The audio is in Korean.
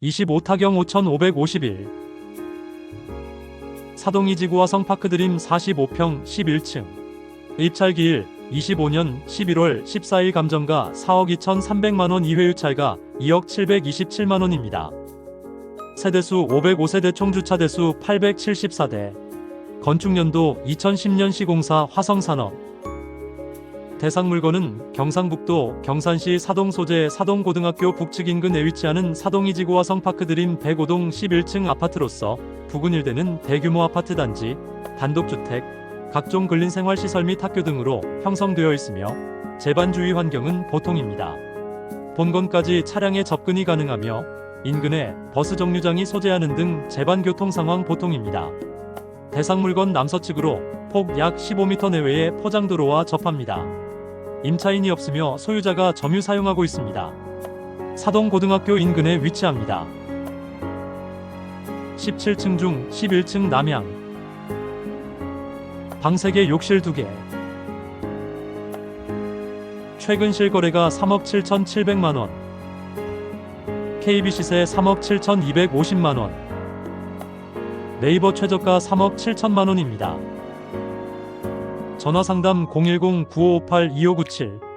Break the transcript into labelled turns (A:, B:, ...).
A: 25타경 5551 사동이 지구와 성파크 드림 45평 11층. 입찰기일 25년 11월 14일 감정가 4억 2,300만원 이회유찰가 2억 727만원입니다. 세대수 505세대 총주차대수 874대. 건축연도 2010년 시공사 화성산업 대상 물건은 경상북도 경산시 사동 소재 사동고등학교 북측 인근에 위치하는 사동이지구와 성파크 드림 105동 11층 아파트로서 부근 일대는 대규모 아파트 단지, 단독주택, 각종 근린 생활시설 및 학교 등으로 형성되어 있으며 재반 주위 환경은 보통입니다. 본건까지 차량의 접근이 가능하며 인근에 버스 정류장이 소재하는 등 재반 교통 상황 보통입니다. 대상 물건 남서측으로 폭 약 15m 내외의 포장도로와 접합니다. 임차인이 없으며 소유자가 점유 사용하고 있습니다. 사동고등학교 인근에 위치합니다. 17층 중 11층 남향 방 3개 욕실 2개 최근 실거래가 3억 7,700만원 KB 시세 3억 7,250만원 네이버 최저가 3억 7천만원입니다. 전화 상담 010-9558-2597